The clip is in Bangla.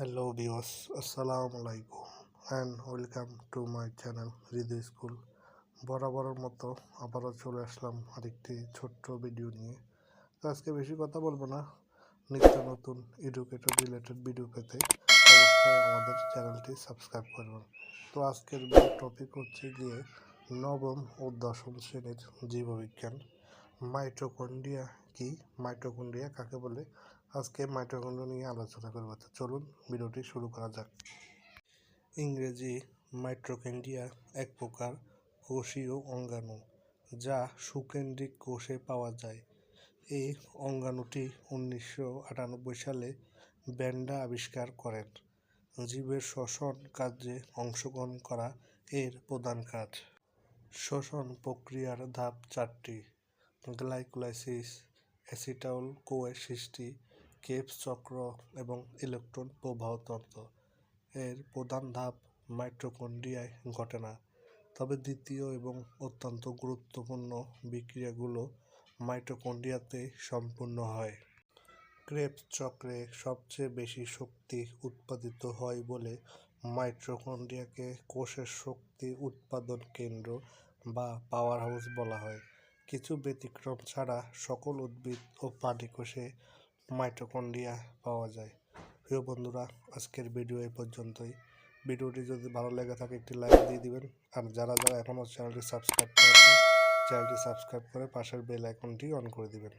Hello viewers, Assalamu আলাইকুম and welcome to my channel Hridoy school বরাবরের মতো আবারও চলে আসলাম আরেকটি ছোট্ট ভিডিও নিয়ে। তো আজকে বেশি কথা বলব না। নিত্য নতুন এডুকেটেড রিলেটেড ভিডিও পেতে অবশ্যই আমাদের চ্যানেলটি সাবস্ক্রাইব করবেন। তো আজকের টপিক হচ্ছে গিয়ে নবম ও দশম শ্রেণির জীববিজ্ঞান। মাইটোকন্ড্রিয়া কি? মাইটোকন্ড্রিয়া কাকে বলে? আজকে মাইটোকন্ড্রিয়া নিয়ে আলোচনা করব। তো চলুন, ভিডিওটি শুরু করা যাক। ইংরেজি মাইট্রোকেন্ড্রিয়া এক প্রকার কোষীয় অঙ্গাণু, যা সুকেন্দ্রিক কোষে পাওয়া যায়। এই অঙ্গাণুটি উনিশশো আটানব্বই সালে ব্যান্ডা আবিষ্কার করেন। জীবের শ্বসন কার্যে অংশগ্রহণ করা এর প্রধান কাজ। শ্বসন প্রক্রিয়ার ধাপ চারটি। গ্লাইকোলাইসিস অ্যাসিটাউল কোয়ের সৃষ্টি কেপস চক্র এবং ইলেকট্রন প্রবাহতন্ত্র এর প্রধান ধাপ মাইটোকন্ড্রিয়ায় ঘটে না তবে দ্বিতীয় এবং অত্যন্ত গুরুত্বপূর্ণ বিক্রিয়াগুলো মাইটোকন্ড্রিয়াতে সম্পূর্ণ হয়। ক্রেবস চক্রে সবচেয়ে বেশি শক্তি উৎপাদিত হয় বলে মাইটোকন্ড্রিয়াকে কোষের শক্তি উৎপাদন কেন্দ্র বা পাওয়ার হাউস বলা হয়। কিছু ব্যতিক্রম ছাড়া সকল উদ্ভিদ ও প্রাণী কোষে মাইটোকন্ড্রিয়া পাওয়া যায়। প্রিয় বন্ধুরা, আজকের ভিডিও এই পর্যন্তই। ভিডিওটি যদি ভালো লেগে থাকে, একটি লাইক দিয়ে দিবেন। আর যারা যারা এখনও চ্যানেলটি সাবস্ক্রাইব করেন চ্যানেলটি সাবস্ক্রাইব করে পাশের বেল আইকনটি অন করে দিবেন।